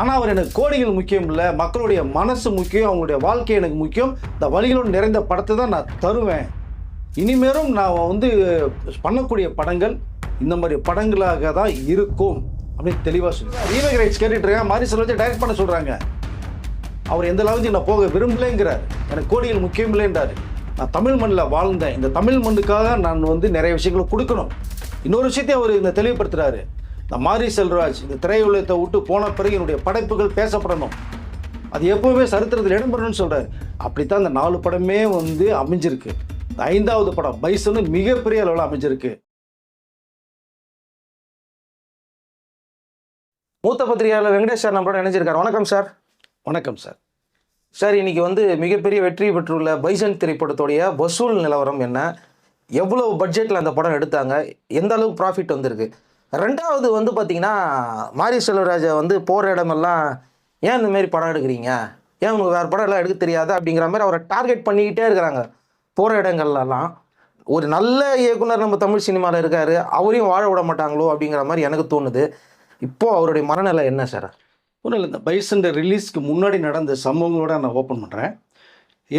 ஆனால் அவர் எனக்கு கோடிகள் முக்கியம் இல்லை மக்களுடைய மனசு முக்கியம் அவங்களுடைய வாழ்க்கை எனக்கு முக்கியம். இந்த வழிகளோடு நிறைந்த படத்தை தான் நான் தருவேன். இனிமேலும் நான் வந்து பண்ணக்கூடிய படங்கள் இந்த மாதிரி படங்களாக தான் இருக்கும் அப்படின்னு தெளிவாக சொல்லுவேன் ரீமேக் ரைட்ஸ் கேட்டுட்டு இருக்கேன். மாதிரி சொல்ல டைரக்ட் பண்ண சொல்கிறாங்க அவர் எந்த அளவுக்கு நான் போக விரும்பலைங்கிறார். எனக்கு கோடிகள் முக்கியம் இல்லைன்றார். நான் தமிழ் மண்ணில் வாழ்ந்தேன். இந்த தமிழ் மண்ணுக்காக நான் வந்து நிறைய விஷயங்களை கொடுக்கணும். இன்னொரு விஷயத்தையும் அவர் இந்த தெளிவுபடுத்துகிறாரு இந்த மாரி செல்வராஜ் இந்த திரையுலகத்தை விட்டு போன பிறகு என்னுடைய படைப்புகள் பேசப்படணும். அது எப்பவுமே சரித்திரத்தில் இடம்பெறணும்னு சொல்றாரு. அப்படித்தான் இந்த நாலு படமே வந்து அமைஞ்சிருக்கு. ஐந்தாவது படம் பைசனு மிகப்பெரிய அளவில் அமைஞ்சிருக்கு. மூத்த பத்திரிகையாளர் வெங்கடேஷ் சார் நம்மளோட இணைஞ்சிருக்காரு. வணக்கம் சார். வணக்கம் சார். சார் இன்னைக்கு வந்து மிகப்பெரிய வெற்றி பெற்றுள்ள பைசன் திரைப்படத்துடைய வசூல் நிலவரம் என்ன? எவ்வளவு பட்ஜெட்டில் அந்த படம் எடுத்தாங்க? எந்த அளவுக்கு ப்ராஃபிட் வந்திருக்கு? ரெண்டாவது வந்து பார்த்தீங்கன்னா மாரி செல்வராஜை வந்து போகிற இடமெல்லாம் ஏன் இந்தமாரி படம் எடுக்கிறீங்க? ஏன் உங்களுக்கு வேறு படம் எல்லாம் எடுக்க தெரியாது? அப்படிங்கிற மாதிரி அவரை டார்கெட் பண்ணிக்கிட்டே இருக்கிறாங்க. போகிற இடங்கள்லாம் ஒரு நல்ல இயக்குனர் நம்ம தமிழ் சினிமாவில் இருக்கார். அவரையும் வாழ விட மாட்டாங்களோ அப்படிங்கிற மாதிரி எனக்கு தோணுது. இப்போது அவருடைய மனநிலை என்ன சார்? ஒன்றும் இல்லை இந்த பைசன் ரிலீஸ்க்கு முன்னாடி நடந்த சம்பவங்களோட நான் ஓப்பன் பண்ணுறேன்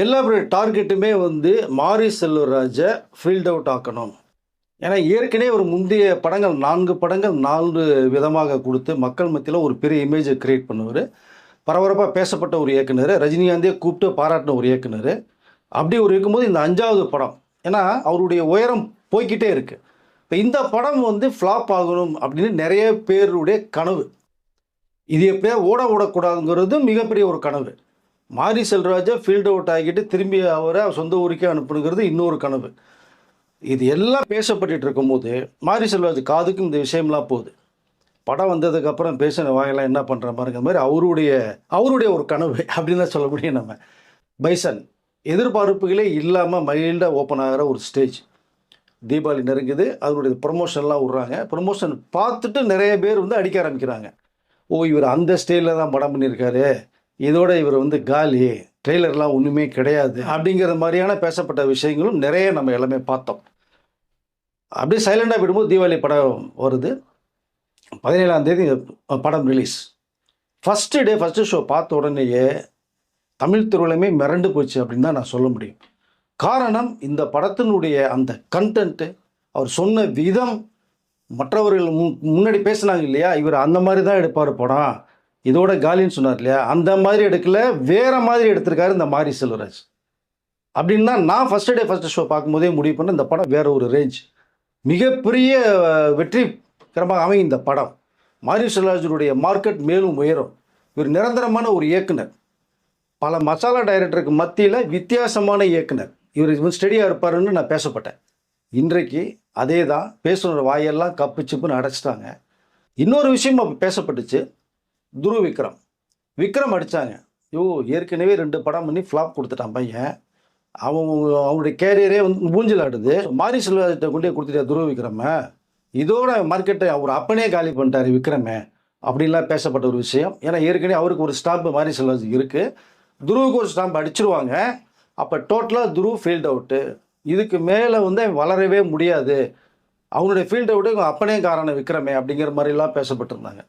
எல்லா டார்கெட்டுமே வந்து மாரி செல்வராஜை ஃபீல்ட் அவுட் ஆக்கணும். ஏன்னா ஏற்கனவே ஒரு முந்தைய படங்கள் நான்கு படங்கள் நான்கு விதமாக கொடுத்து மக்கள் மத்தியில் ஒரு பெரிய இமேஜை கிரியேட் பண்ணுவார். பரபரப்பாக பேசப்பட்ட ஒரு இயக்குனர். ரஜினிகாந்தே கூப்பிட்டு பாராட்டின ஒரு இயக்குனர். அப்படி ஒரு இருக்கும்போது இந்த அஞ்சாவது படம். ஏன்னா அவருடைய உயரம் போய்கிட்டே இருக்குது இப்போ இந்த படம் வந்து ஃப்ளாப் ஆகணும் அப்படின்னு நிறைய பேருடைய கனவு. இது எப்படியா ஓட ஓடக்கூடாதுங்கிறது மிகப்பெரிய ஒரு கனவு. மாரி செல்வராஜை ஃபீல்டு அவுட் ஆகிட்டு திரும்பி அவரை சொந்த ஊருக்கே அனுப்புணுங்கிறது இன்னொரு கனவு. இது எல்லாம் பேசப்பட்டு இருக்கும்போது மாரி செல்வராஜ் காதுக்கும் இந்த விஷயம்லாம் போகுது. படம் வந்ததுக்கப்புறம் பேசின வாயெல்லாம் என்ன பண்ணுற பாருங்க மாதிரி அவருடைய அவருடைய ஒரு கனவு அப்படின்னு தான் சொல்ல முடியும் நம்ம. பைசன் எதிர்பார்ப்புகளே இல்லாமல் மைல்டாக ஓப்பன் ஆகிற ஒரு ஸ்டேஜ் தீபாவளி நெருங்குது அதனுடைய ப்ரொமோஷன்லாம் விட்றாங்க. ப்ரொமோஷன் பார்த்துட்டு நிறைய பேர் வந்து அடிக்க ஆரம்பிக்கிறாங்க. ஓ இவர் அந்த ஸ்டைலில் தான் படம் பண்ணியிருக்காரு. இதோட இவர் வந்து காலி. ட்ரெய்லர்லாம் ஒன்றுமே கிடையாது அப்படிங்கிற மாதிரியான பேசப்பட்ட விஷயங்களும் நிறைய நம்ம எல்லாமே பார்த்தோம். அப்படியே சைலண்டாக விடும்போது தீபாவளி படம் வருது. பதினேழாம் தேதி படம் release first day first show பார்த்த உடனேயே தமிழ் திருவிழமே மிரண்டு போச்சு அப்படின்னு தான் நான் சொல்ல முடியும். காரணம் இந்த படத்தினுடைய அந்த கண்டென்ட்டு அவர் சொன்ன விதம் மற்றவர்கள் மு- முன்னாடி பேசுனாங்க இல்லையா? இவர் அந்த மாதிரி தான் எடுப்பார் படம். இதோட காலின்னு சொன்னார் இல்லையா? அந்த மாதிரி எடுக்கல வேற மாதிரி எடுத்திருக்காரு இந்த மாரி செல்வராஜ். அப்படின்னா நான் ஃபர்ஸ்ட் டே ஃபர்ஸ்ட் ஷோ பார்க்கும்போதே முடிவு பண்ண இந்த படம் வேற ஒரு ரேஞ்ச் மிகப்பெரிய வெற்றிகரமாக அமையும் இந்த படம். மாரி செல்வராஜனுடைய மார்க்கெட் மேலும் உயரும். இவர் நிரந்தரமான ஒரு இயக்குனர். பல மசாலா டைரக்டருக்கு மத்தியில் வித்தியாசமான இயக்குனர். இவர் இவன் ஸ்டெடியாக இருப்பாருன்னு நான் பேசப்பட்டேன். இன்றைக்கு அதே தான் பேசுகிற வாயெல்லாம் கப்பு சிப்புன்னு அடைச்சிட்டாங்க. இன்னொரு விஷயம் அப்போ பேசப்பட்டுச்சு. துரு விக்ரம். விக்ரம் அடித்தாங்க ஐயோ ஏற்கனவே ரெண்டு படம் பண்ணி ஃப்ளாப் கொடுத்துட்டான் பையன். அவன் அவனுடைய கேரியரே வந்து மூஞ்சில் ஆடுது. மாரி செல்வத்தை கொண்டே கொடுத்துட்டா துருவ விக்ரம? இதோட மார்க்கெட்டை அவர் அப்பனே காலி பண்ணிட்டாரு விக்ரமே. அப்படின்லாம் பேசப்பட்ட ஒரு விஷயம். ஏன்னா ஏற்கனவே அவருக்கு ஒரு ஸ்டாம்ப் மாரி செல்வராஜ் இருக்குது துருவுக்கு ஒரு ஸ்டாம்ப் அடிச்சிருவாங்க. அப்போ டோட்டலாக துருவ் ஃபீல்ட் அவுட்டு இதுக்கு மேலே வந்து வளரவே முடியாது. அவனுடைய ஃபீல்ட் அவுட்டு அப்பனே காரணம் விக்ரமே அப்படிங்கிற மாதிரிலாம் பேசப்பட்டிருந்தாங்க.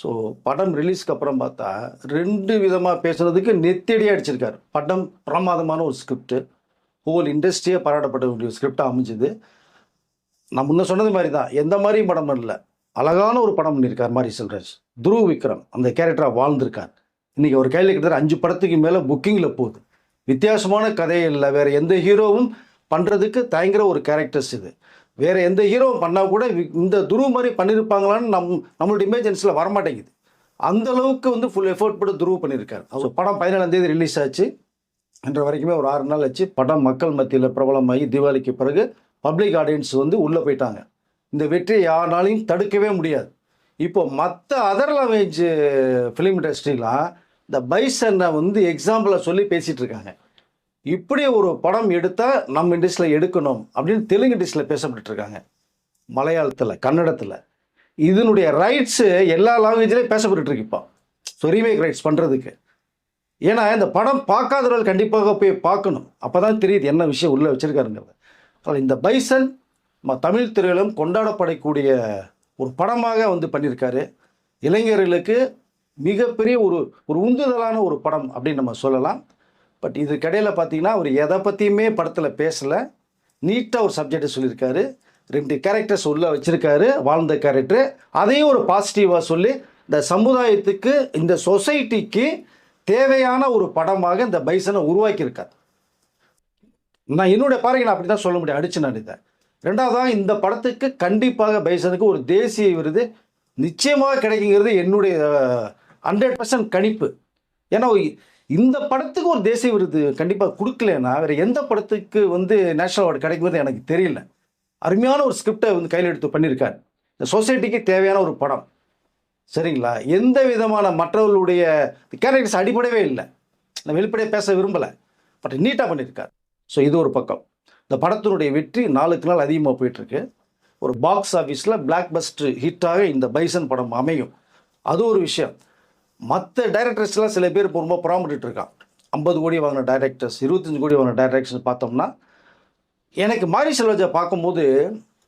ஸோ படம் ரிலீஸ்க்கு அப்புறம் பார்த்தா ரெண்டு விதமாக பேசுகிறதுக்கு நெத்தடியாக அடிச்சிருக்காரு. படம் பிரமாதமான ஒரு ஸ்கிரிப்ட் ஹோல் இண்டஸ்ட்ரியே பாராட்டப்பட ஒரு ஸ்கிரிப்டாக அமைஞ்சுது. நான் முன்ன சொன்னது மாதிரி தான் எந்த மாதிரியும் படம் இல்லை அழகான ஒரு படம் பண்ணியிருக்கார் மாதிரி செல்ராஜ் துருவ் விக்ரம் அந்த கேரக்டராக வாழ்ந்திருக்கார். இன்றைக்கி ஒரு கையில் கிட்டத்தட்ட அஞ்சு படத்துக்கு மேலே புக்கிங்கில் போகுது. வித்தியாசமான கதை இல்லை வேறு எந்த ஹீரோவும் பண்ணுறதுக்கு தயங்குற ஒரு கேரக்டர்ஸ் இது. வேற எந்த ஹீரோவும் பண்ணால் கூட இந்த துருவ் மாதிரி பண்ணியிருப்பாங்களான்னு நம் நம்மளோட இமேஜன்ஸில் வரமாட்டேங்குது. அந்த அளவுக்கு வந்து ஃபுல் எஃபோர்ட் போட்டு துருவ் பண்ணியிருக்காரு ஸோ படம் பதினேழாம் தேதி ரிலீஸ் ஆச்சு. இன்று வரைக்குமே ஒரு ஆறு நாள் ஆச்சு. படம் மக்கள் மத்தியில் பிரபலமாகி தீபாவளிக்கு பிறகு பப்ளிக் ஆடியன்ஸ் வந்து உள்ளே போயிட்டாங்க. இந்த வெற்றியை யாராலையும் தடுக்கவே முடியாது. இப்போ மற்ற அதர் லாங்குவேஜ் ஃபிலிம் இண்டஸ்ட்ரிலாம் இந்த பைசனை வந்து எக்ஸாம்பிளை சொல்லி பேசிகிட்டு இருக்காங்க. இப்படி ஒரு படம் எடுத்தால் நம்ம இண்டஸ்ட்ரியில் எடுக்கணும் அப்படின்னு தெலுங்கு இண்டஸ்ட்ரியில் பேசப்பட்டு இருக்காங்க மலையாளத்தில் கன்னடத்தில். இதனுடைய ரைட்ஸு எல்லா லாங்குவேஜ்லேயும் பேசப்பட்டு இருக்கு இப்போ. ஸோ ரீமேக் ரைட்ஸ் பண்ணுறதுக்கு ஏன்னா இந்த படம் பார்க்காதவர்கள் கண்டிப்பாக போய் பார்க்கணும். அப்போ தான் தெரியுது என்ன விஷயம் உள்ளே வச்சுருக்காருங்கிறது. இந்த பைசன் நம்ம தமிழ் திரையிலும் கொண்டாடப்படக்கூடிய ஒரு படமாக வந்து பண்ணியிருக்காரு. இளைஞர்களுக்கு மிகப்பெரிய ஒரு ஒரு உந்துதலான ஒரு படம் அப்படின்னு நம்ம சொல்லலாம். பட் இதுக்கிடையில் பார்த்தீங்கன்னா அவர் எதை பற்றியுமே படத்தில் பேசலை. நீட்டாக ஒரு சப்ஜெக்டை சொல்லியிருக்காரு. ரெண்டு கேரக்டர்ஸ் உள்ளே வச்சுருக்காரு வாழ்ந்த கேரக்டர் அதையும் ஒரு பாசிட்டிவாக சொல்லி இந்த சமுதாயத்துக்கு இந்த சொசைட்டிக்கு தேவையான ஒரு படமாக இந்த பைசனை உருவாக்கியிருக்கார். நான் என்னுடைய பாருங்க நான் அப்படி தான் சொல்ல முடியும். அடிச்சு நான் இதை. ரெண்டாவதாக இந்த படத்துக்கு கண்டிப்பாக பைசனுக்கு ஒரு தேசிய விருது நிச்சயமாக கிடைக்குங்கிறது என்னுடைய ஹண்ட்ரட் பர்சன்ட் கணிப்பு. ஏன்னா இந்த படத்துக்கு ஒரு தேசிய விருது கண்டிப்பாக கொடுக்கலன்னா வேறு எந்த படத்துக்கு வந்து நேஷனல் அவார்டு கிடைக்கும்போது எனக்கு தெரியல. அருமையான ஒரு ஸ்கிரிப்டை வந்து கையில் எடுத்து பண்ணியிருக்காரு. இந்த சொசைட்டிக்கு தேவையான ஒரு படம். சரிங்களா? எந்த விதமான மற்றவர்களுடைய கேரக்டர்ஸ் அடிப்படவே இல்லை. நான் வெளிப்படையாக பேச விரும்பலை. பட் நீட்டாக பண்ணியிருக்கார். ஸோ இது ஒரு பக்கம். இந்த படத்தினுடைய வெற்றி நாளுக்கு நாள் அதிகமாக போயிட்டுருக்கு. ஒரு பாக்ஸ் ஆஃபீஸில் பிளாக் பஸ்ட்டு ஹிட்டாக இந்த பைசன் படம் அமையும். அது ஒரு விஷயம். மற்ற டைரக்டர்ஸ்லாம் சில பேர் இப்போ ரொம்ப புறாமட்டு இருக்கான் ஐம்பது கோடி வாங்கின டைரக்டர்ஸ் இருபத்தஞ்சு கோடி வாங்கின டைரக்டர்ஸ் பார்த்தோம்னா எனக்கு மாரி செல்வஜா பார்க்கும்போது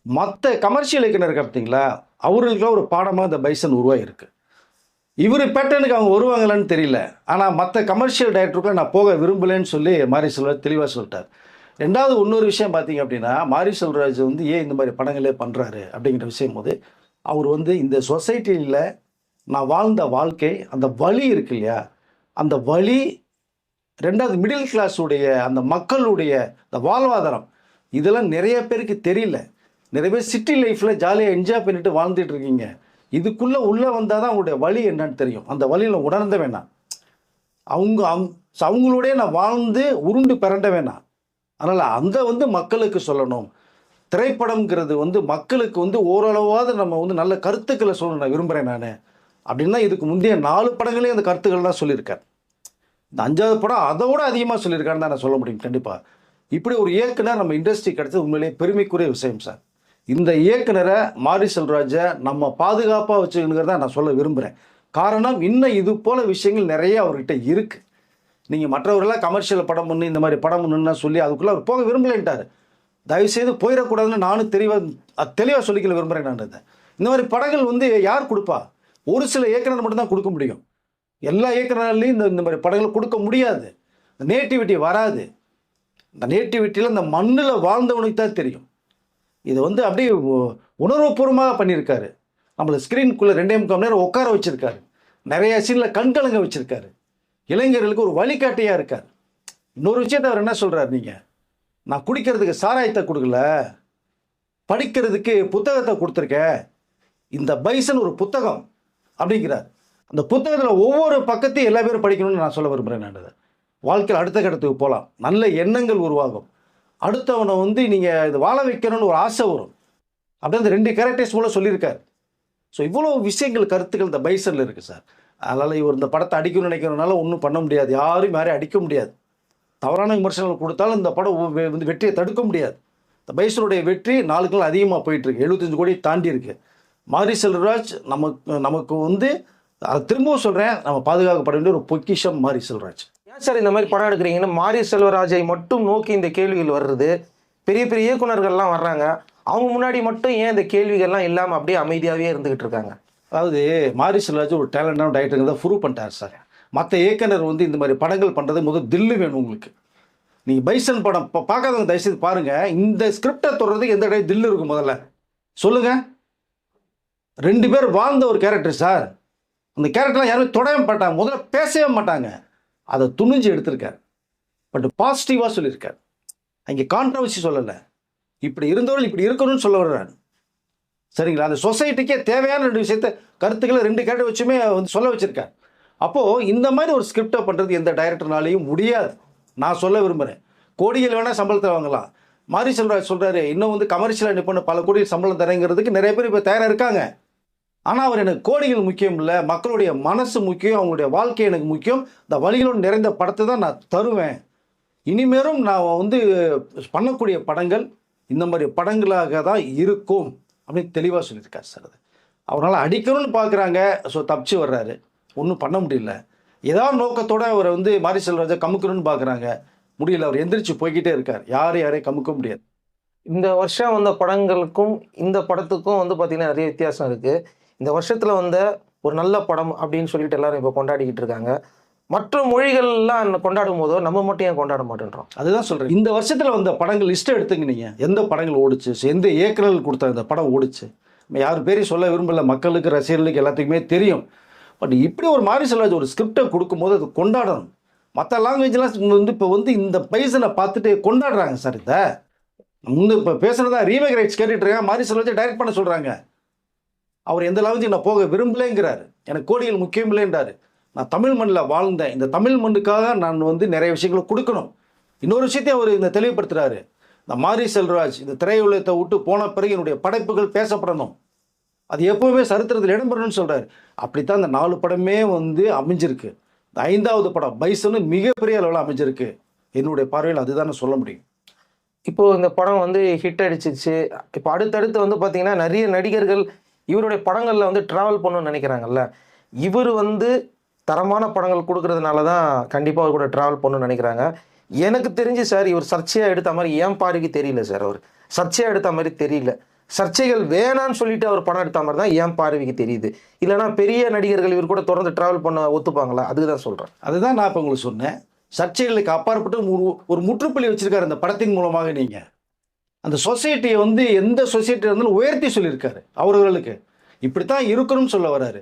மற்ற கமர்ஷியல் இயக்குனர் பார்த்தீங்களா அவர்களுக்கெல்லாம் ஒரு பாடமாக இந்த பைசன் உருவாகிருக்கு இவர் பேட்டர்னுக்கு அவங்க வருவாங்களான்னு தெரியல. ஆனால் மற்ற கமர்ஷியல் டைரக்டருக்குள்ள நான் போக விரும்பலைன்னு சொல்லி மாரி செல்வராஜ் தெளிவாக சொல்லிட்டார். ரெண்டாவது இன்னொரு விஷயம் பார்த்தீங்க அப்படின்னா மாரி செல்வராஜ் வந்து ஏன் இந்த மாதிரி படங்களே பண்ணுறாரு அப்படிங்கிற விஷயம் போது அவர் வந்து இந்த சொசைட்டியில் நான் வாழ்ந்த வாழ்க்கை அந்த வழி இருக்கு இல்லையா? அந்த வழி ரெண்டாவது மிடில் கிளாஸுடைய அந்த மக்களுடைய அந்த வாழ்வாதாரம். இதெல்லாம் நிறைய பேருக்கு தெரியல. நிறைய பேர் சிட்டி லைஃப்பில் ஜாலியாக என்ஜாய் பண்ணிட்டு வாழ்ந்துட்டு இருக்கீங்க. இதுக்குள்ளே உள்ளே வந்தால் தான் அவங்களுடைய வழி என்னன்னு தெரியும். அந்த வழியில் உணர்ந்த வேணாம். அவங்க அவங்க அவங்களோடய நான் வாழ்ந்து உருண்டு பிறண்ட வேணாம். அதனால் அந்த வந்து மக்களுக்கு சொல்லணும். திரைப்படம்ங்கிறது வந்து மக்களுக்கு வந்து ஓரளவாவது நம்ம வந்து நல்ல கருத்துக்களை சொல்லணும் நான் விரும்புகிறேன் நான். அப்படின்னா இதுக்கு முந்தைய நாலு படங்களையும் அந்த கருத்துக்கள்லாம் சொல்லியிருக்கார். இந்த அஞ்சாவது படம் அதை விட அதிகமாக சொல்லியிருக்காருன்னு தான் நான் சொல்ல முடியும் கண்டிப்பாக இப்படி ஒரு இயக்குனர் நம்ம இண்டஸ்ட்ரி கிடைச்சது உண்மையிலேயே பெருமைக்குரிய விஷயம் சார். இந்த இயக்குனரை மாரி செல்வராஜை நம்ம பாதுகாப்பாக வச்சுக்கணுங்கிறத நான் சொல்ல விரும்புகிறேன் காரணம் இன்னும் இது போல விஷயங்கள் நிறைய அவர்கிட்ட இருக்குது நீங்கள் மற்றவர்களாக கமர்ஷியல் படம் பண்ணு இந்த மாதிரி படம் பண்ணுன்னா சொல்லி அதுக்குள்ளே அவர் போக விரும்பலைன்ட்டார். தயவுசெய்து போயிடக்கூடாதுன்னு நானும் தெளிவாக தெளிவாக சொல்லிக்கல விரும்புகிறேன் நான் இந்த மாதிரி படங்கள் வந்து யார் கொடுப்பா? ஒரு சில இயக்குனர் மட்டும்தான் கொடுக்க முடியும். எல்லா இயக்குநர்லையும் இந்த இந்த மாதிரி படங்கள் கொடுக்க முடியாது. இந்த நேட்டிவிட்டி வராது. இந்த நேட்டிவிட்டியில் இந்த மண்ணில் வாழ்ந்தவனுக்கு தான் தெரியும். இது வந்து அப்படியே உணர்வுபூர்வமாக பண்ணியிருக்காரு. நம்மளை ஸ்க்ரீனுக்குள்ளே ரெண்டே முக்கால் நேரம் உட்கார வச்சுருக்காரு. நிறைய சீனில் கண்கலங்க வச்சுருக்காரு. இளைஞர்களுக்கு ஒரு வழிகாட்டியாக இருக்கார். இன்னொரு விஷயத்தை அவர் என்ன சொல்கிறார் நீங்கள் நான் குடிக்கிறதுக்கு சாராயத்தை கொடுக்கல. படிக்கிறதுக்கு புத்தகத்தை கொடுத்துருக்கேன். இந்த பைசன் ஒரு புத்தகம். அப்படிங்கிறார். அந்த புத்தகத்தில் ஒவ்வொரு பக்கத்தையும் எல்லா பேரும் படிக்கணும்னு நான் சொல்ல விரும்புகிறேன் நான் வாழ்க்கையில் அடுத்த கட்டத்துக்கு போகலாம் நல்ல எண்ணங்கள் உருவாகும். அடுத்தவனை வந்து நீங்கள் இது வாழ வைக்கணும்னு ஒரு ஆசை வரும். அப்படி அந்த ரெண்டு கேரக்டர்ஸ் மூலம் சொல்லியிருக்காரு. ஸோ இவ்வளோ விஷயங்கள் கருத்துக்கள் இந்த பைசனில் இருக்குது சார். அதனால் இவர் இந்த படத்தை அடிக்கணும்னு நினைக்கிறதுனால ஒன்றும் பண்ண முடியாது. யாரும் யாரையும் அடிக்க முடியாது. தவறான விமர்சனங்கள் கொடுத்தாலும் இந்த படம் வெ- வந்து வெற்றியை தடுக்க முடியாது. இந்த பைசனுடைய வெற்றி நாளுக்கு நாள் அதிகமாக போயிட்டுருக்கு எழுபத்தஞ்சு கோடி தாண்டி இருக்குது மாரி செல்வராஜ் நமக்கு நமக்கு வந்து அதை திரும்பவும் சொல்கிறேன் நம்ம பாதுகாக்கப்பட வேண்டிய ஒரு பொக்கிஷம் மாரி செல்வராஜ். ஏன் சார் இந்த மாதிரி படம் எடுக்கிறீங்கன்னு மாரி செல்வராஜை மட்டும் நோக்கி இந்த கேள்விகள் வருது. பெரிய பெரிய இயக்குனர்கள்லாம் வர்றாங்க. அவங்க முன்னாடி மட்டும் ஏன் இந்த கேள்விகள்லாம் இல்லாமல் அப்படியே அமைதியாகவே இருந்துகிட்டு இருக்காங்க? அதாவது மாரி செல்வராஜ் ஒரு டேலண்டான டைரக்டருங்கிறத ப்ரூவ் பண்ணிட்டார் சார். மற்ற இயக்குனர் வந்து இந்த மாதிரி படங்கள் பண்ணுறது முதல் தில்லு வேணும் உங்களுக்கு. நீங்கள் பைசன் படம் பார்க்காதவங்க தயவுசெய்து பாருங்கள் இந்த ஸ்கிரிப்டை தொடர்றதுக்கு எந்த இடம் தில்லு இருக்கும் முதல்ல. சொல்லுங்கள் ரெண்டு பேர் வாழ்ந்த ஒரு கேரக்டர் சார். அந்த கேரக்டர்லாம் யாருமே தொடவே மாட்டாங்க. முதல்ல பேசவே மாட்டாங்க. அதை துணிஞ்சு எடுத்திருக்கார். பட் பாசிட்டிவாக சொல்லியிருக்கார். அங்கே கான்ட்ரவர்சி சொல்லலை. இப்படி இருந்தவர்கள் இப்படி இருக்கணும்னு சொல்ல வர்றாரு. சரிங்களா? அந்த சொசைட்டிக்கே தேவையான ரெண்டு விஷயத்த கருத்துக்களை ரெண்டு கேரக்டர் வச்சுமே வந்து சொல்ல வச்சுருக்கார். அப்போது இந்த மாதிரி ஒரு ஸ்கிரிப்டை பண்ணுறது எந்த டைரக்டர்னாலையும் முடியாது. நான் சொல்ல விரும்புகிறேன் கோடிகள் வேணால் சம்பளத்தை வாங்கலாம். மாரி செல்வராஜ் சொல்கிறாரு இன்னும் வந்து கமர்ஷியலாக நிற்பண்ண பல கோடி சம்பளம் தரேங்கிறதுக்கு நிறைய பேர் இப்போ தயாராக இருக்காங்க. ஆனால் அவர் எனக்கு கோடிகள் முக்கியம் இல்லை மக்களுடைய மனசு முக்கியம் அவங்களுடைய வாழ்க்கை எனக்கு முக்கியம். இந்த வழிகளோடு நிறைந்த படத்தை தான் நான் தருவேன். இனிமேலும் நான் வந்து பண்ணக்கூடிய படங்கள் இந்த மாதிரி படங்களாக தான் இருக்கும் அப்படின்னு தெளிவாக சொல்லியிருக்காரு சார் அது. அவரால் அடிக்கணும்னு பார்க்குறாங்க ஸோ தப்பிச்சு வர்றாரு. ஒன்றும் பண்ண முடியல. ஏதாவது நோக்கத்தோடு அவரை வந்து மாரி செல்வராஜை கமுக்கணும்னு பார்க்குறாங்க முடியல அவர் எந்திரிச்சு போய்கிட்டே இருக்கார். யாரும் யாரையும் கமுக்க முடியாது. இந்த வருஷம் வந்த படங்களுக்கும் இந்த படத்துக்கும் வந்து பார்த்திங்கன்னா நிறைய வித்தியாசம் இருக்குது இந்த வருஷத்தில் வந்த ஒரு நல்ல படம் அப்படின்னு சொல்லிட்டு எல்லாரும் இப்போ கொண்டாடிக்கிட்டு இருக்காங்க. மற்ற மொழிகள்லாம் கொண்டாடும் போதோ நம்ம மட்டும் ஏன் கொண்டாட மாட்டேன்றோம்? அதுதான் சொல்கிறேன் இந்த வருஷத்தில் வந்த படங்கள் லிஸ்ட்டை எடுத்துங்க நீங்கள் எந்த படங்கள் ஓடிச்சு? எந்த இயக்குனர்கள் கொடுத்த இந்த படம் ஓடிச்சு? நம்ம யார் பேரையும் சொல்ல விரும்பல. மக்களுக்கு ரசிகர்களுக்கு எல்லாத்துக்குமே தெரியும். பட் இப்படி ஒரு மாரி செல்வாஜ் ஒரு ஸ்கிரிப்டை கொடுக்கும்போது அது கொண்டாடணும். மற்ற லாங்குவேஜ்லாம் வந்து இப்போ வந்து இந்த பைசனை பார்த்துட்டு கொண்டாடுறாங்க சார் இதை. முந்து இப்போ பேசுனதா ரீமேக் ரைட்ஸ் கேட்டுட்டு இருக்காங்க மாரி செல்வாஜை டைரக்ட் பண்ண சொல்கிறாங்க அவர் எந்த லெவலுக்கு நான் போக விரும்பலைங்கிறாரு. எனக்கு கோடிகள் முக்கியம் இல்லைன்றாரு. நான் தமிழ் மண்ணில் வாழ்ந்தேன். இந்த தமிழ் மண்ணுக்காக நான் வந்து நிறைய விஷயங்களை கொடுக்கணும். இன்னொரு விஷயத்தையும் அவர் இந்த தெளிவுபடுத்துகிறாரு இந்த மாரி செல்வராஜ் இந்த திரையுலகத்தை விட்டு போன பிறகு என்னுடைய படைப்புகள் பேசப்படணும். அது எப்போவுமே சரித்திரத்தில் இடம்பெறணும்னு சொல்கிறார் அப்படித்தான் இந்த நாலு படமே வந்து அமைஞ்சிருக்கு. இந்த ஐந்தாவது படம் பைசனு மிகப்பெரிய அளவில் அமைஞ்சிருக்கு. என்னுடைய பார்வையில் அதுதான் நான் சொல்ல முடியும். இப்போது இந்த படம் வந்து ஹிட் அடிச்சிச்சு இப்போ அடுத்தடுத்து வந்து பார்த்தீங்கன்னா நிறைய நடிகர்கள் இவருடைய படங்களில் வந்து ட்ராவல் பண்ணணும்னு நினைக்கிறாங்கல்ல இவர் வந்து தரமான படங்கள் கொடுக்கறதுனால தான் கண்டிப்பாக அவர் கூட ட்ராவல் பண்ணணும்னு நினைக்கிறாங்க. எனக்கு தெரிஞ்சு சார் இவர் சர்ச்சையாக எடுத்த மாதிரி ஏன் பாருக்கு தெரியல சார் அவர்? சர்ச்சையாக எடுத்த மாதிரி தெரியல. சர்ச்சைகள் வேணான்னு சொல்லிட்டு அவர் படம் எடுத்த மாதிரி தான் ஏன் பார்வைக்கு தெரியுது? இல்லைன்னா பெரிய நடிகர்கள் இவர் கூட தொடர்ந்து ட்ராவல் பண்ண ஒத்துப்பாங்களா? அதுக்கு தான் சொல்கிறேன் அதுதான் நான் இப்போ உங்களுக்கு சொன்னேன். சர்ச்சைகளுக்கு அப்பாற்பட்டு ஒரு முற்றுப்புள்ளி வச்சிருக்காரு அந்த படத்தின் மூலமாக நீங்கள் அந்த சொசைட்டியை வந்து எந்த சொசைட்டி இருந்தாலும் உயர்த்தி சொல்லியிருக்காரு அவர்களுக்கு இப்படித்தான் இருக்கணும்னு சொல்ல வராரு.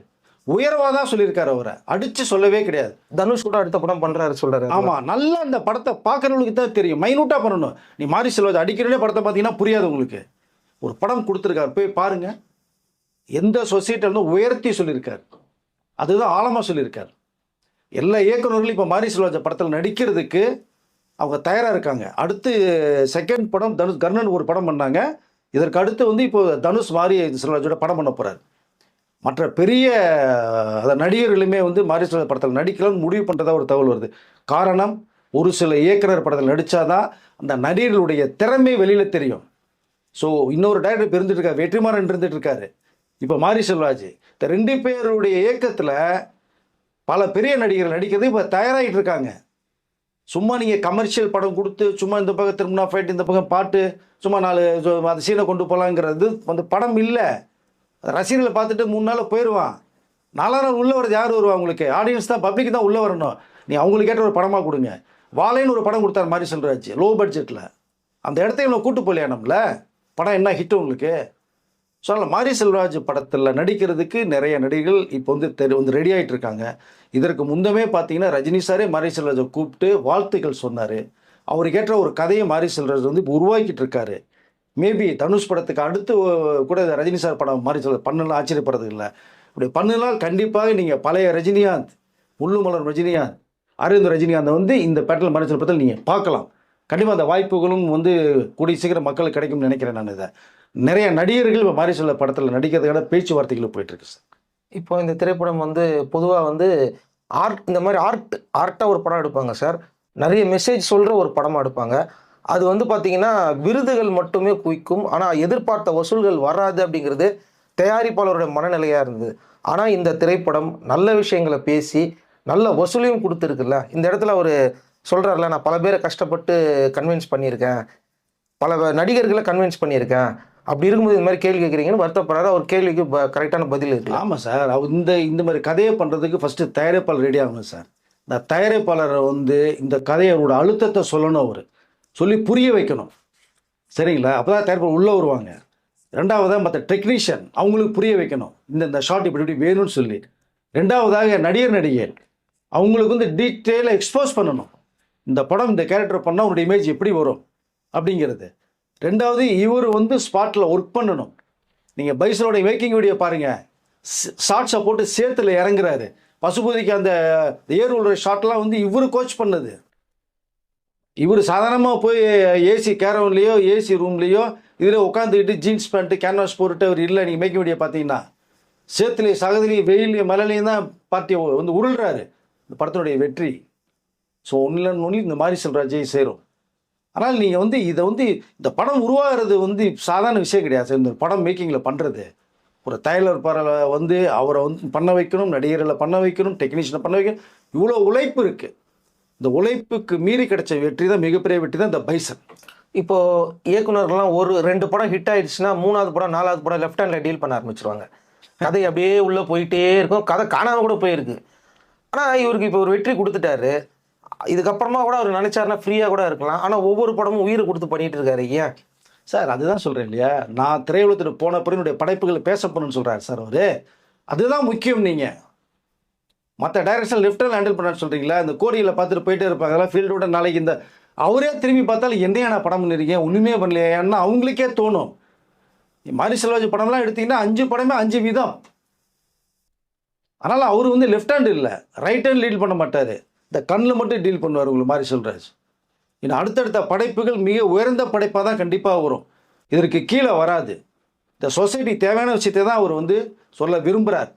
உயர்வா தான் சொல்லியிருக்காரு அவரை. அடிச்சு சொல்லவே கிடையாது. தனுஷ் கூட அடுத்த படம் பண்ணுறாரு சொல்கிறாரு ஆமா நல்லா அந்த படத்தை பார்க்கறவங்களுக்கு தான் தெரியும். மைனூட்டா பண்ணணும். நீ மாரி செல்வாஜ் அடிக்கிறனே படத்தை பார்த்தீங்கன்னா புரியாது உங்களுக்கு. ஒரு படம் கொடுத்துருக்காரு. போய் பாருங்க. எந்த சொசைட்டி வந்து உயர்த்தி சொல்லியிருக்காரு. அதுதான் ஆழமா சொல்லியிருக்காரு. எல்லா இயக்குநர்களும் இப்போ மாரி செல்வாஜ் படத்தில் நடிக்கிறதுக்கு அவங்க தயாராக இருக்காங்க. அடுத்து செகண்ட் படம் தனுஷ் கர்ணன் ஒரு படம் பண்ணாங்க. இதற்கு அடுத்து வந்து இப்போ தனுஷ் மாரி செல்வராஜோட படம் பண்ண போகிறார் மற்ற பெரிய அதை நடிகர்களுமே வந்து மாரி செல்வராஜ் படத்தில் நடிக்கலாம்னு முடிவு பண்ணுறதா ஒரு தகவல் வருது. காரணம் ஒரு சில இயக்குனர் படத்தில் நடித்தாதான் அந்த நடிகர்களுடைய திறமை வெளியில் தெரியும். ஸோ இன்னொரு டைரக்டர் இப்போ இருந்துட்டு இருக்காரு வெற்றிமாறன் இருந்துட்டு இருக்காரு இப்போ மாரி செல்வராஜ் இந்த ரெண்டு பேருடைய இயக்கத்தில் பல பெரிய நடிகர்கள் நடிக்கிறது இப்போ தயாராகிட்டு இருக்காங்க. சும்மா நீங்கள் கமர்ஷியல் படம் கொடுத்து சும்மா இந்த பக்கம் திரும்பினா ஃபைட் இந்த பக்கம் பாட்டு சும்மா நாலு அந்த சீனை கொண்டு போகலாங்கிறது அந்த படம் இல்லை. ரசிகர்களை பார்த்துட்டு மூணு நாள் போயிடுவான் நாலா நாள் உள்ளே வரது யார் வருவா உங்களுக்கு? ஆடியன்ஸ் தான் பப்ளிக் தான் உள்ளே வரணும். நீ அவங்களுக்கு ஏற்ற ஒரு படமாக கொடுங்க. வாழைன்னு ஒரு படம் கொடுத்தாரு மாதிரி சொல்கிறாச்சு லோ. பட்ஜெட்டில் அந்த இடத்த இவ்வளோ கூட்டு போலையா நம்மள? படம் என்ன ஹிட் உங்களுக்கு? ஸோ அதனால் மாரி செல்வராஜ் படத்தில் நடிக்கிறதுக்கு நிறைய நடிகர்கள் இப்போ வந்து தெரி வந்து ரெடி ஆகிட்டு இருக்காங்க இதற்கு முந்தமே பார்த்தீங்கன்னா ரஜினி சாரே மாரி செல்வராஜை கூப்பிட்டு வாழ்த்துக்கள் சொன்னார். அவருக்கு ஏற்ற ஒரு கதையை மாரி செல்வராஜ் வந்து இப்போ உருவாக்கிட்டு இருக்காரு மேபி தனுஷ் படத்துக்கு அடுத்து கூட ரஜினி சார் படம் மாரி செல்வராஜ் பண்ணலாம் ஆச்சரியப்படுறது இல்லை. இப்படி பண்ணலாம் கண்டிப்பாக நீங்கள் பழைய ரஜினிகாந்த் முள்ளுமலர் ரஜினிகாந்த் அரவிந்த் ரஜினிகாந்த் வந்து இந்த பேட்டில் மாரி செல்வத்தில் நீங்கள் பார்க்கலாம். கண்டிப்பாக அந்த வாய்ப்புகளும் வந்து கூடிய சீக்கிரம் மக்களுக்கு கிடைக்கும்னு நினைக்கிறேன் நான் இதை. நிறைய நடிகர்கள் இப்போ மாரி படத்தில் நடிக்கிறதுக்கான பேச்சுவார்த்தைகள் போயிட்டு இருக்கு சார். இப்போ இந்த திரைப்படம் வந்து பொதுவாக வந்து ஆர்ட் இந்த மாதிரி ஆர்ட் ஆர்ட்டாக ஒரு படம் எடுப்பாங்க சார். நிறைய மெசேஜ் சொல்கிற ஒரு படமாக எடுப்பாங்க. அது வந்து பார்த்தீங்கன்னா விருதுகள் மட்டுமே குவிக்கும். ஆனால் எதிர்பார்த்த வசூல்கள் வராது அப்படிங்கிறது தயாரிப்பாளருடைய மனநிலையாக இருந்தது. ஆனால் இந்த திரைப்படம் நல்ல விஷயங்களை பேசி நல்ல வசூலையும் கொடுத்துருக்குல்ல. இந்த இடத்துல அவர் சொல்கிறார்ல நான் பல பேரை கஷ்டப்பட்டு கன்வின்ஸ் பண்ணியிருக்கேன். பல நடிகர்களை கன்வின்ஸ் பண்ணியிருக்கேன். அப்படி இருக்கும்போது இந்த மாதிரி கேள்வி கேட்குறீங்கன்னு வருத்தப்படுறாரு அவர் கேள்விக்கு கரெக்டான பதில் இருக்கு. ஆமாம் சார். அவர் இந்த இந்த மாதிரி கதையை பண்ணுறதுக்கு ஃபஸ்ட்டு தயாரிப்பாளர் ரெடி ஆகணும் சார். இந்த தயாரிப்பாளரை வந்து இந்த கதையோட அழுத்தத்தை சொல்லணும் அவர். சொல்லி புரிய வைக்கணும். சரிங்களா? அப்போ தான் தயாரிப்பாளர் உள்ளே வருவாங்க. ரெண்டாவதாக மற்ற டெக்னீஷியன் அவங்களுக்கு புரிய வைக்கணும். இந்த இந்த ஷார்ட் இப்படி இப்படி வேணும்னு சொல்லி. ரெண்டாவதாக நடிகர் நடிகர் அவங்களுக்கு வந்து டீட்டெயிலாக எக்ஸ்போஸ் பண்ணணும். இந்த படம் இந்த கேரக்டர் பண்ணால் அவருடைய இமேஜ் எப்படி வரும் அப்படிங்கிறது. ரெண்டாவது இவர் வந்து ஸ்பாட்டில் ஒர்க் பண்ணணும். நீங்கள் பைசனோட மேக்கிங் வீடியோ பாருங்கள் ஷார்ட்ஸை போட்டு சேத்துல இறங்குறாரு. பசுபதிக்கு அந்த ஏர் உள்ள ஷாட்லாம் வந்து இவர் கோச் பண்ணது. இவர் சாதாரணமாக போய் ஏசி கேரவன்லேயோ ஏசி ரூம்லேயோ இதில் உட்காந்துக்கிட்டு ஜீன்ஸ் பேண்ட்டு கேன்வாஸ் போட்டுட்டு அவர் இல்லை நீங்கள் மேக்கிங் வீடியோ பார்த்தீங்கன்னா. சேத்துலேயும் சகதிலையும் வெயிலையும் மலையிலையும் தான் பார்ட்டி வந்து உருள்றாரு. இந்த படத்தினுடைய வெற்றி. ஸோ ஒன்றில் ஒன்லி இந்த மாதிரி செல்வராஜை சேரும். ஆனால் நீங்கள் வந்து இதை வந்து இந்த படம் உருவாகிறது வந்து சாதாரண விஷயம் கிடையாது. சார். இந்த படம் மேக்கிங்கில் பண்ணுறது ஒரு டைலர் பரல வந்து அவரை வந்து பண்ண வைக்கணும் நடிகர்களை பண்ண வைக்கணும் டெக்னீஷியனை பண்ண வைக்கணும். இவ்வளோ உழைப்பு இருக்குது இந்த உழைப்புக்கு மீறி கிடைச்ச வெற்றி தான் மிகப்பெரிய வெற்றி தான் இந்த பைசன். இப்போது இயக்குனர்லாம் ஒரு ரெண்டு படம் ஹிட் ஆயிடுச்சுன்னா மூணாவது படம் நாலாவது படம் லெஃப்ட் ஹேண்டில் டீல் பண்ண ஆரம்பிச்சிருவாங்க. கதை அப்படியே உள்ளே போயிட்டே இருக்கும். கதை காணாமல் கூட போயிருக்கு. ஆனால் இவருக்கு இப்போ ஒரு வெற்றி கொடுத்துட்டாரு. இதுக்கப்புறமா கூட அவர் நினைச்சாருன்னா ஃப்ரீயாக கூட இருக்கலாம். ஆனால் ஒவ்வொரு படமும் உயிரை கொடுத்து பண்ணிட்டு இருக்காரு ஏன்? சார் அதுதான் சொல்கிறேன் இல்லையா? நான் திரையுலகத்தில் போன பிறகு என்னுடைய படைப்புகள் பேசப்படணும்னு சொல்கிறாரு சார் அவர். அதுதான் முக்கியம் நீங்கள் மற்ற டைரக்ஷன் லெஃப்டில் ஹேண்டில் பண்ண சொல்கிறீங்களா இந்த கோடியில் பார்த்துட்டு போயிட்டே இருப்பாங்களா ஃபீல்டோட நாளைக்கு இந்த அவரே திரும்பி பார்த்தாலும் என்னையா நான் படம் பண்ணியிருக்கேன் ஒன்றுமே பண்ணலையான்னு அவங்களுக்கே தோணும். மாரி செல்வாஜ் படம்லாம் எடுத்தீங்கன்னா அஞ்சு படமே அஞ்சு விதம். அதனால் அவர் வந்து லெஃப்ட் ஹேண்ட் இல்லை ரைட் ஹேண்ட் லீட் பண்ண மாட்டார். இந்த கண்ணில் மட்டும் டீல் பண்ணுவார் உங்களுக்கு மாதிரி சொல்கிறாச்சு இன்னும் அடுத்தடுத்த படைப்புகள் மிக உயர்ந்த படைப்பாக தான் கண்டிப்பாக வரும். இதற்கு கீழே வராது. இந்த சொசைட்டி தேவையான விஷயத்தை தான் அவர் வந்து சொல்ல விரும்புகிறார்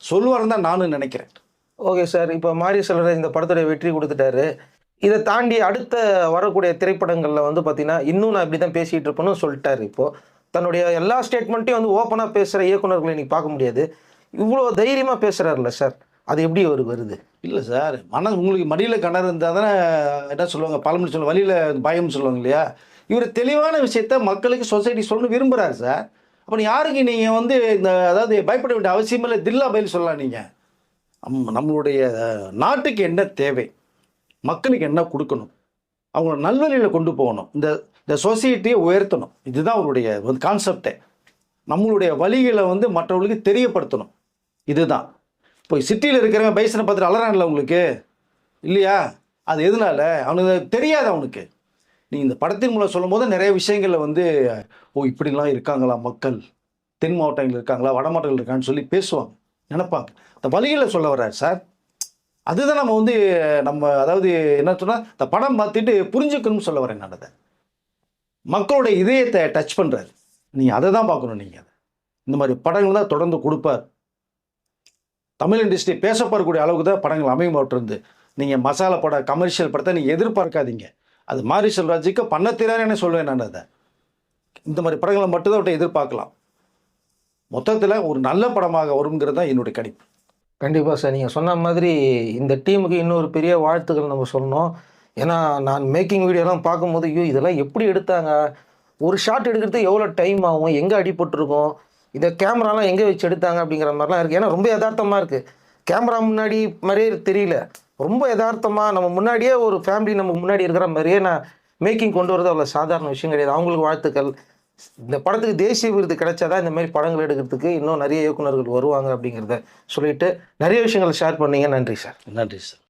சொல்லுவார் தான் நானும் நினைக்கிறேன். ஓகே சார் இப்போ மாரி சொல்கிற இந்த படத்துடைய வெற்றி கொடுத்துட்டாரு. இதை தாண்டி அடுத்த வரக்கூடிய திரைப்படங்களில் வந்து பார்த்தீங்கன்னா இன்னும் நான் இப்படி தான் பேசிகிட்டு இருப்பேன்னு சொல்லிட்டாரு இப்போது தன்னுடைய எல்லா ஸ்டேட்மெண்ட்டையும் வந்து ஓப்பனாக பேசுகிற இயக்குனர்களை இன்னைக்கு பார்க்க முடியாது. இவ்வளோ தைரியமாக பேசுகிறாருல்ல சார் அது எப்படி ஒரு வருது? இல்லை சார் மன உங்களுக்கு மடியில் கிணறு இருந்தால் தானே என்ன சொல்லுவாங்க பழமொழி சொல்லுவாங்க வழியில் பயம்னு சொல்லுவாங்க இல்லையா? இவர் தெளிவான விஷயத்த மக்களுக்கு சொசைட்டி சொல்லணும்னு விரும்புகிறாரு சார். அப்போ யாருக்கு நீங்கள் வந்து இந்த அதாவது பயப்பட வேண்டிய அவசியம் இல்லை தில்லா பயில் சொல்லலாம் நீங்கள் நம் நம்மளுடைய நாட்டுக்கு என்ன தேவை? மக்களுக்கு என்ன கொடுக்கணும்? அவங்கள நல்வழியில் கொண்டு போகணும். இந்த இந்த சொசைட்டியை உயர்த்தணும். இதுதான் அவருடைய வந்து கான்செப்டே நம்மளுடைய வழிகளை வந்து மற்றவர்களுக்கு தெரியப்படுத்தணும். இதுதான். இப்போ சிட்டியில் இருக்கிறவன் பைசனை பார்த்துட்டு அலறான்ல உங்களுக்கு? இல்லையா? அது எதனால? அவனுக்கு தெரியாது அவனுக்கு. நீ இந்த படத்தின் மூலம் சொல்லும்போது நிறைய விஷயங்களில் வந்து ஓ இப்படிலாம் இருக்காங்களா மக்கள்? தென் மாவட்டங்கள் இருக்காங்களா? வட மாவட்டங்கள் இருக்கான்னு சொல்லி பேசுவாங்க நினைப்பாங்க. இந்த வழிகளில் சொல்ல வர்றாரு சார். அதுதான் நம்ம வந்து நம்ம அதாவது என்ன சொன்னால் இந்த படம் பார்த்துட்டு புரிஞ்சுக்கணும்னு சொல்ல வரேன் நான் அதை. மக்களோட இதயத்தை டச் பண்ணுறாரு நீங்கள் அதை தான் பார்க்கணும் நீங்கள் இந்த மாதிரி படங்கள் தான் தொடர்ந்து கொடுப்பார். தமிழ் இண்டஸ்ட்ரி பேசப்படக்கூடிய அளவுக்கு தான் படங்கள் அமையும் நீங்கள் மசாலா படம் கமர்ஷியல் படத்தை நீங்கள் எதிர்பார்க்காதீங்க. அது மாரி செல்வராஜுக்கு பண்ண தெரியாதுன்னு சொல்லுவேன் நான் அதை. இந்த மாதிரி படங்களை மட்டும்தான் அவர்கிட்ட எதிர்பார்க்கலாம். மொத்தத்தில் ஒரு நல்ல படமாக வருங்கிறது தான் என்னுடைய கணிப்பு. கண்டிப்பாக சார். நீங்கள் சொன்ன மாதிரி இந்த டீமுக்கு இன்னொரு பெரிய வாழ்த்துக்கள் நம்ம சொல்லணும். ஏன்னா நான் மேக்கிங் வீடியோலாம் பார்க்கும்போது ஐயோ இதெல்லாம் எப்படி எடுத்தாங்க? ஒரு ஷாட் எடுக்கிறது எவ்வளோ டைம் ஆகும்? எங்கே அடிபட்டிருக்கும்? இதை கேமராலாம் எங்கே வச்சு எடுத்தாங்க அப்படிங்கிற மாதிரிலாம் இருக்குது ஏன்னா ரொம்ப யதார்த்தமாக இருக்குது கேமரா முன்னாடி மாதிரியே தெரியல. ரொம்ப யதார்த்தமாக நம்ம முன்னாடியே ஒரு ஃபேமிலி நம்ம முன்னாடி இருக்கிற மாதிரியே நான் மேக்கிங் கொண்டு வரது அவ்வளோ சாதாரண விஷயம் கிடையாது. அவங்களுக்கு வாழ்த்துக்கள். இந்த படத்துக்கு தேசிய விருது கிடைச்சாதான் இந்த மாதிரி படங்கள் எடுக்கிறதுக்கு இன்னும் நிறைய இயக்குனர்கள் வருவாங்க அப்படிங்கிறத சொல்லிட்டு நிறைய விஷயங்கள் ஷேர் பண்ணீங்க. நன்றி சார் நன்றி சார்